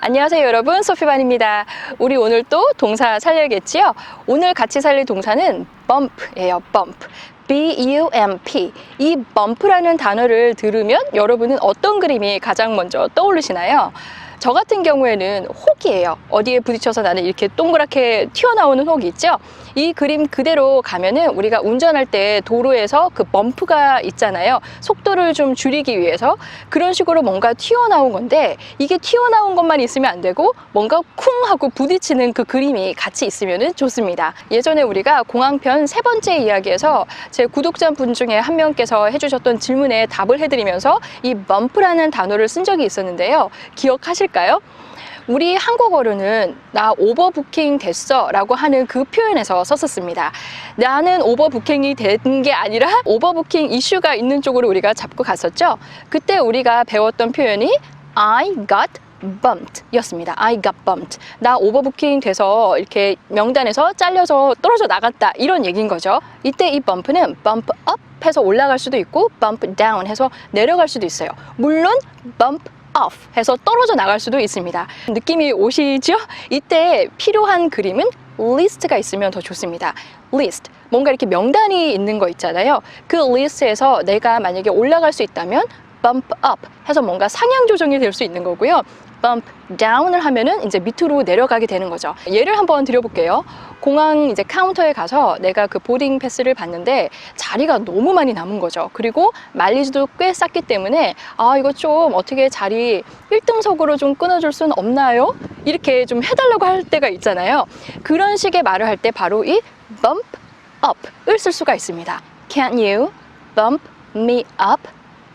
안녕하세요 여러분 소피반입니다. 우리 오늘 또 동사 살려야겠지요? 오늘 같이 살릴 동사는 bump예요 bump. B-U-M-P. 이 bump라는 단어를 들으면 여러분은 어떤 그림이 가장 먼저 떠오르시나요? 저 같은 경우에는 혹이에요. 어디에 부딪혀서 나는 이렇게 동그랗게 튀어나오는 혹이 있죠? 이 그림 그대로 가면은 우리가 운전할 때 도로에서 그 범프가 있잖아요. 속도를 좀 줄이기 위해서 그런 식으로 뭔가 튀어나온 건데 이게 튀어나온 것만 있으면 안 되고 뭔가 쿵 하고 부딪히는 그 그림이 같이 있으면 좋습니다. 예전에 우리가 공항편 세 번째 이야기에서 제 구독자분 중에 한 명께서 해주셨던 질문에 답을 해드리면서 이 범프라는 단어를 쓴 적이 있었는데요. 기억하실 까요? 우리 한국어로는 나 오버부킹 됐어 라고 하는 그 표현에서 썼었습니다. 나는 오버부킹이 된 게 아니라 오버부킹 이슈가 있는 쪽으로 우리가 잡고 갔었죠. 그때 우리가 배웠던 표현이 I got bumped 였습니다. I got bumped. 나 오버부킹 돼서 이렇게 명단에서 잘려서 떨어져 나갔다. 이런 얘기인 거죠. 이때 이 bump는 bump up 해서 올라갈 수도 있고 bump down 해서 내려갈 수도 있어요. 물론 bump off 해서 떨어져 나갈 수도 있습니다. 느낌이 오시죠? 이때 필요한 그림은 리스트가 있으면 더 좋습니다. 리스트. 뭔가 이렇게 명단이 있는 거 있잖아요. 그 리스트에서 내가 만약에 올라갈 수 있다면 bump up 해서 뭔가 상향 조정이 될 수 있는 거고요. Bump down을 하면은 이제 밑으로 내려가게 되는 거죠. 예를 한번 드려볼게요. 공항 이제 카운터에 가서 내가 그 보딩 패스를 봤는데 자리가 너무 많이 남은 거죠. 그리고 마일리지도 꽤 쌌기 때문에 아 이거 좀 어떻게 자리 1등석으로 좀 끊어줄 수는 없나요? 이렇게 좀 해달라고 할 때가 있잖아요. 그런 식의 말을 할 때 바로 이 bump up을 쓸 수가 있습니다. Can you bump me up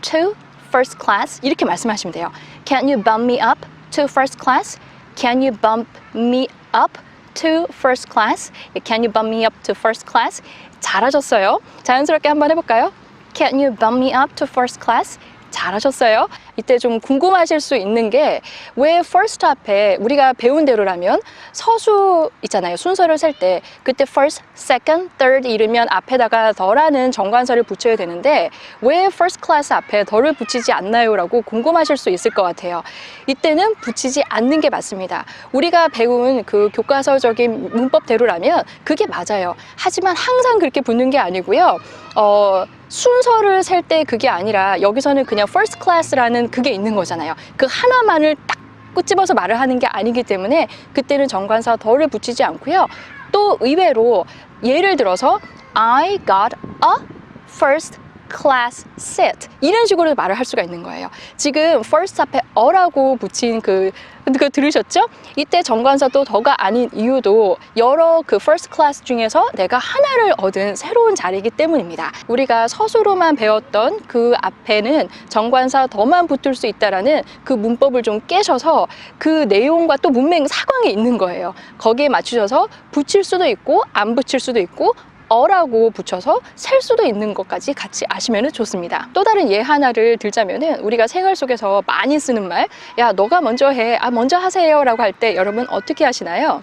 to first class? 이렇게 말씀하시면 돼요. Can you bump me up to first class? Can you bump me up to first class? Can you bump me up to first class? 잘하셨어요. 자연스럽게 한번 해볼까요? Can you bump me up to first class? 잘하셨어요. 이때 좀 궁금하실 수 있는 게 왜 first 앞에 우리가 배운 대로라면 서수 있잖아요. 순서를 셀 때 그때 first, second, third 이르면 앞에다가 더라는 정관사를 붙여야 되는데 왜 first class 앞에 더를 붙이지 않나요?라고 궁금하실 수 있을 것 같아요. 이때는 붙이지 않는 게 맞습니다. 우리가 배운 그 교과서적인 문법대로라면 그게 맞아요. 하지만 항상 그렇게 붙는 게 아니고요. 어, 순서를 셀 때 그게 아니라 여기서는 그냥 first class라는 그게 있는 거잖아요. 그 하나만을 딱 꽂집어서 말을 하는 게 아니기 때문에 그때는 정관사 덜을 붙이지 않고요. 또 의외로 예를 들어서 I got a first class seat 이런 식으로 말을 할 수가 있는 거예요. 지금 first 앞에 어라고 붙인 그 그거 들으셨죠? 이때 정관사도 더가 아닌 이유도 여러 그 first class 중에서 내가 하나를 얻은 새로운 자리이기 때문입니다. 우리가 서술로만 배웠던 그 앞에는 정관사 더만 붙을 수 있다라는 그 문법을 좀 깨셔서 그 내용과 또 문맥 사광이 있는 거예요. 거기에 맞추셔서 붙일 수도 있고 안 붙일 수도 있고 어라고 붙여서 셀 수도 있는 것까지 같이 아시면 좋습니다. 또 다른 예 하나를 들자면 은 우리가 생활 속에서 많이 쓰는 말, 야, 너가 먼저 해. 아, 먼저 하세요. 라고 할 때 여러분 어떻게 하시나요?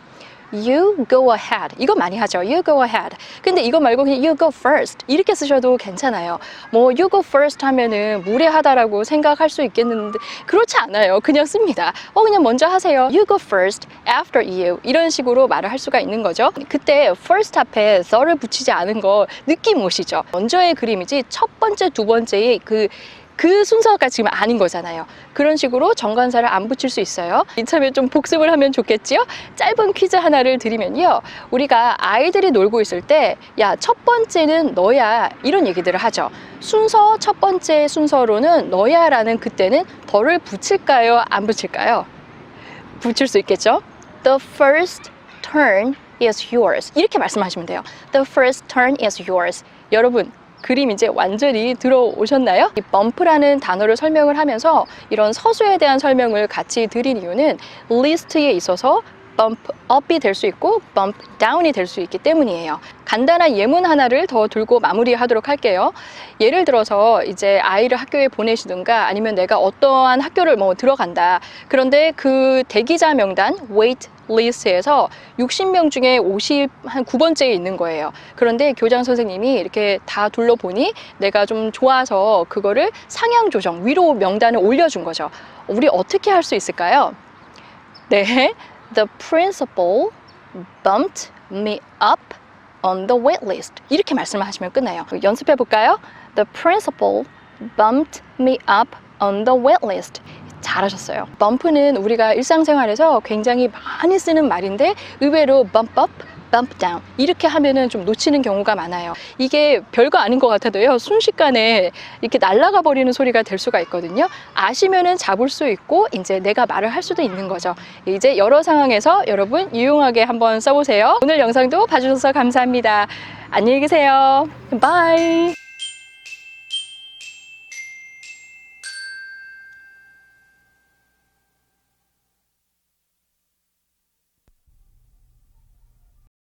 You go ahead. 이거 많이 하죠. You go ahead. 근데 이거 말고 그냥 you go first. 이렇게 쓰셔도 괜찮아요. 뭐 you go first 하면은 무례하다라고 생각할 수 있겠는데 그렇지 않아요. 그냥 씁니다. 어 그냥 먼저 하세요. You go first after you. 이런 식으로 말을 할 수가 있는 거죠. 그때 first 앞에 the를 붙이지 않은 거 느낌 오시죠? 먼저의 그림이지 첫 번째, 두 번째의 그 그 순서가 지금 아닌 거잖아요. 그런 식으로 정관사를 안 붙일 수 있어요. 이참에 좀 복습을 하면 좋겠지요? 짧은 퀴즈 하나를 드리면요. 우리가 아이들이 놀고 있을 때, 야, 첫 번째는 너야. 이런 얘기들을 하죠. 순서, 첫 번째 순서로는 너야 라는 그때는 덜을 붙일까요? 안 붙일까요? 붙일 수 있겠죠? The first turn is yours. 이렇게 말씀하시면 돼요. The first turn is yours. 여러분, 그림 이제 완전히 들어오셨나요? 이 bum프라는 단어를 설명을 하면서 이런 서수에 대한 설명을 같이 드린 이유는 리스트에 있어서 bump up이 될 수 있고 bump down이 될 수 있기 때문이에요. 간단한 예문 하나를 더 들고 마무리하도록 할게요. 예를 들어서 이제 아이를 학교에 보내시든가 아니면 내가 어떠한 학교를 뭐 들어간다. 그런데 그 대기자 명단 wait 리스트에서 60명 중에 50, 한 9번째에 있는 거예요. 그런데 교장 선생님이 이렇게 다 둘러보니 내가 좀 좋아서 그거를 상향 조정, 위로 명단을 올려준 거죠. 우리 어떻게 할 수 있을까요? 네. The principal bumped me up on the wait list. 이렇게 말씀을 하시면 끝나요. 연습해 볼까요? The principal bumped me up on the wait list. 잘하셨어요. bum프는 우리가 일상생활에서 굉장히 많이 쓰는 말인데 의외로 bump up, bump down 이렇게 하면은 좀 놓치는 경우가 많아요. 이게 별거 아닌 것 같아도요 순식간에 이렇게 날아가 버리는 소리가 될 수가 있거든요. 아시면은 잡을 수 있고 이제 내가 말을 할 수도 있는 거죠. 이제 여러 상황에서 여러분 유용하게 한번 써보세요. 오늘 영상도 봐주셔서 감사합니다. 안녕히 계세요. 바이.